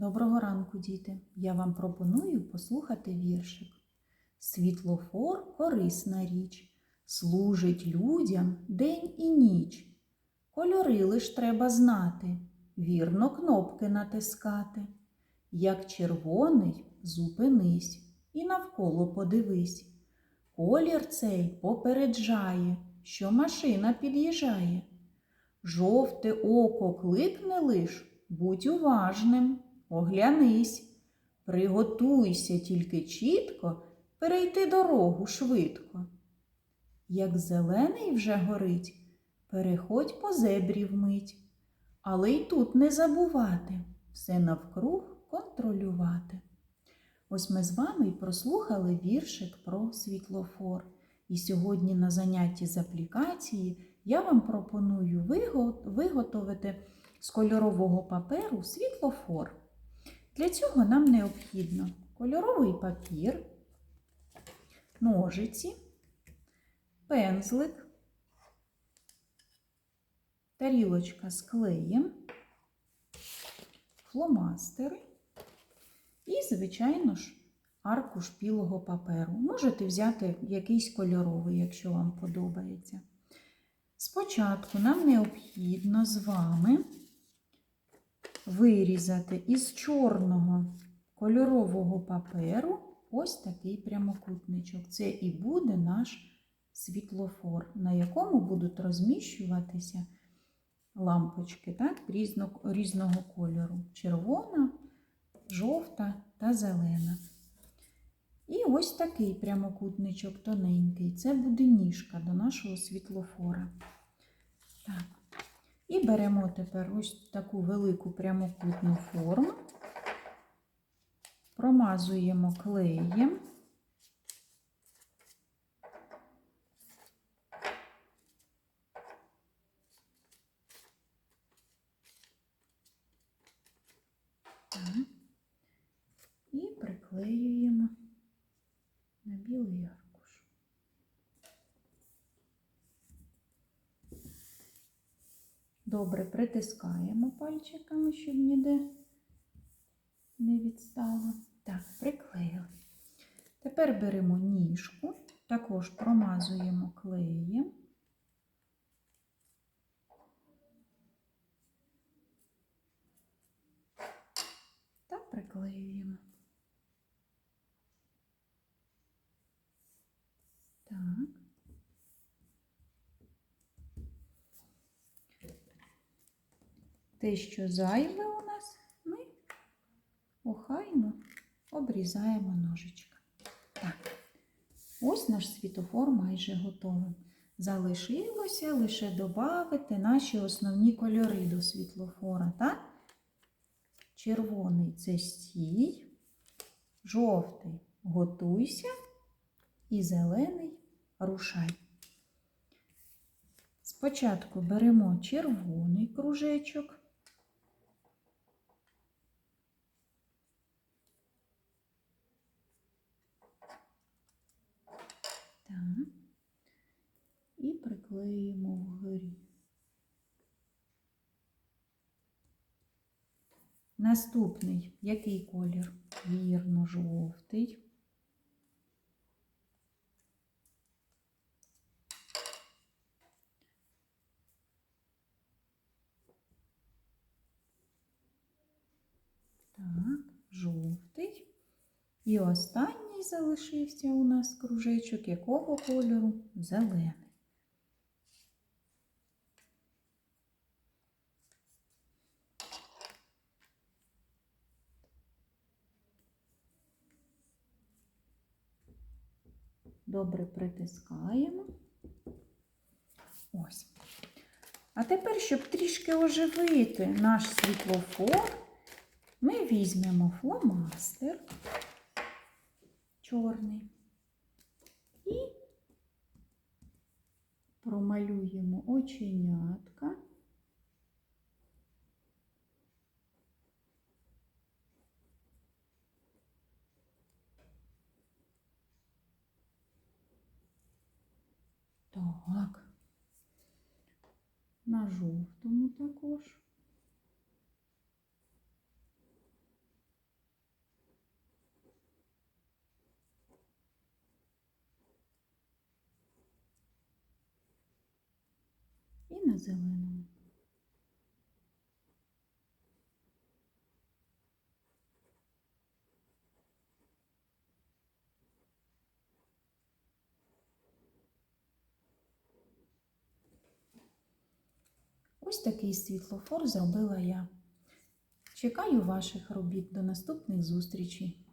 Доброго ранку, діти! Я вам пропоную послухати віршик. Світлофор корисна річ, служить людям день і ніч. Кольори лиш треба знати, вірно кнопки натискати. Як червоний, зупинись і навколо подивись. Колір цей попереджає, що машина під'їжджає. Жовте око кликне лиш, будь уважним, оглянись, приготуйся тільки чітко перейти дорогу швидко. Як зелений вже горить, переходь по зебрі вмить, але й тут не забувати все навкруг контролювати. Ось ми з вами й прослухали віршик про світлофор. І сьогодні на занятті з аплікації я вам пропоную виготовити з кольорового паперу світлофор. Для цього нам необхідно кольоровий папір, ножиці, пензлик, тарілочка з клеєм, фломастери і, звичайно ж, аркуш білого паперу. Можете взяти якийсь кольоровий, якщо вам подобається. Спочатку нам необхідно з вами вирізати із чорного кольорового паперу ось такий прямокутничок. Це і буде наш світлофор, на якому будуть розміщуватися лампочки так, різно, різного кольору: червона, жовта та зелена. І ось такий прямокутничок тоненький. Це буде ніжка до нашого світлофора. Так. І беремо тепер ось таку велику прямокутну форму, промазуємо клеєм. І приклеюємо на білий аркуш. Добре притискаємо пальчиками, щоб ніде не відстало. Так, приклеїли. Тепер беремо ніжку, також промазуємо клеєм. Та приклеюємо. Так. Те, що зайве у нас, ми охайно обрізаємо ножичка. Так, ось наш світофор майже готовий. Залишилося лише додати наші основні кольори до світлофора. Так? Червоний це стій, жовтий готуйся і зелений рушай. Спочатку беремо червоний кружечок. Так. І приклеїмо вгорі. Наступний який колір? Вірно, жовтий. Так, жовтий. І останній залишився у нас кружечок якого кольору? Зелений. Добре притискаємо. Ось. А тепер, щоб трішки оживити наш світлофор, ми візьмемо фломастер чорний і промалюємо оченятка. Так. На жовтому також. На зеленому. Ось такий світлофор зробила я. Чекаю ваших робіт до наступних зустрічей.